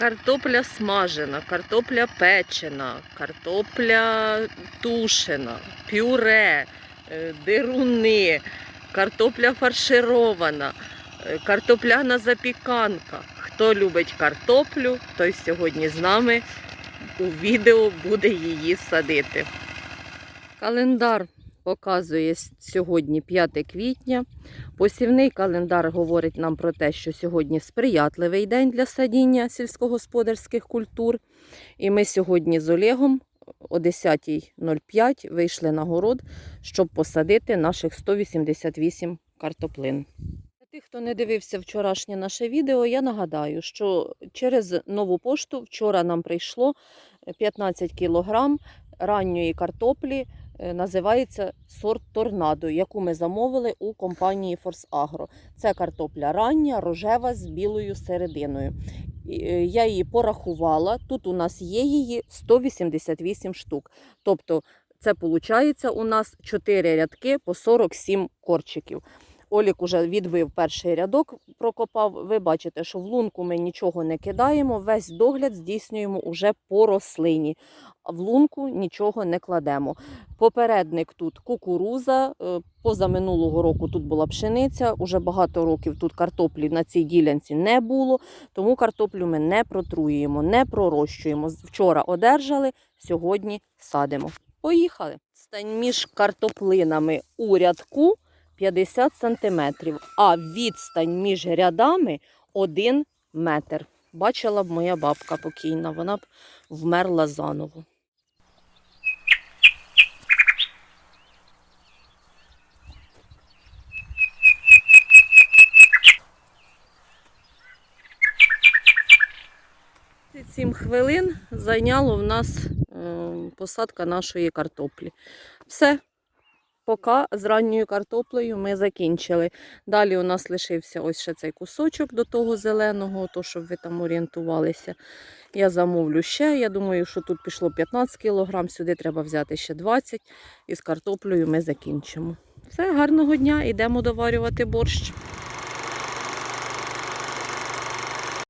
Картопля смажена, картопля печена, картопля тушена, пюре, е, дируни, картопля фарширована, е, картопляна запіканка. Хто любить картоплю, той сьогодні з нами у відео буде її садити. Календар показує сьогодні 5 квітня. Посівний календар говорить нам про те, що сьогодні сприятливий день для садіння сільськогосподарських культур. І ми сьогодні з Олегом о 10.05 вийшли на город, щоб посадити наших 188 картоплин. Тих, хто не дивився вчорашнє наше відео, я нагадаю, що через нову пошту вчора нам прийшло 15 кілограм ранньої картоплі називається сорт торнадо, яку ми замовили у компанії Форс Агро. Це картопля рання, рожева з білою серединою. Е, Я її порахувала. Тут у нас є її 188 штук. Тобто, це виходить у нас 4 рядки по 47 корчиків. Олік уже відбив перший рядок, прокопав. Ви бачите, що в лунку ми нічого не кидаємо, весь догляд здійснюємо уже по рослині. В лунку нічого не кладемо. Попередник тут кукуруза. е, Позаминулого року тут була пшениця. Уже багато років тут картоплі на цій ділянці не було, тому картоплю ми не протруюємо, не пророщуємо. Вчора одержали, сьогодні садимо. Поїхали. Стань між картоплинами у рядку 50 см, а відстань між рядами 1 метр. Бачила б моя бабка покійна, вона б вмерла заново. Сім хвилин зайняло в нас посадка нашої картоплі. Все, поки з ранньою картоплею ми закінчили. Далі у нас лишився ось ще цей кусочок до того зеленого, то щоб ви там орієнтувалися. Я замовлю ще. Я думаю, що тут пішло 15 кг, сюди треба взяти ще 20 і з картоплею ми закінчимо. Все, гарного дня, йдемо доварювати борщ.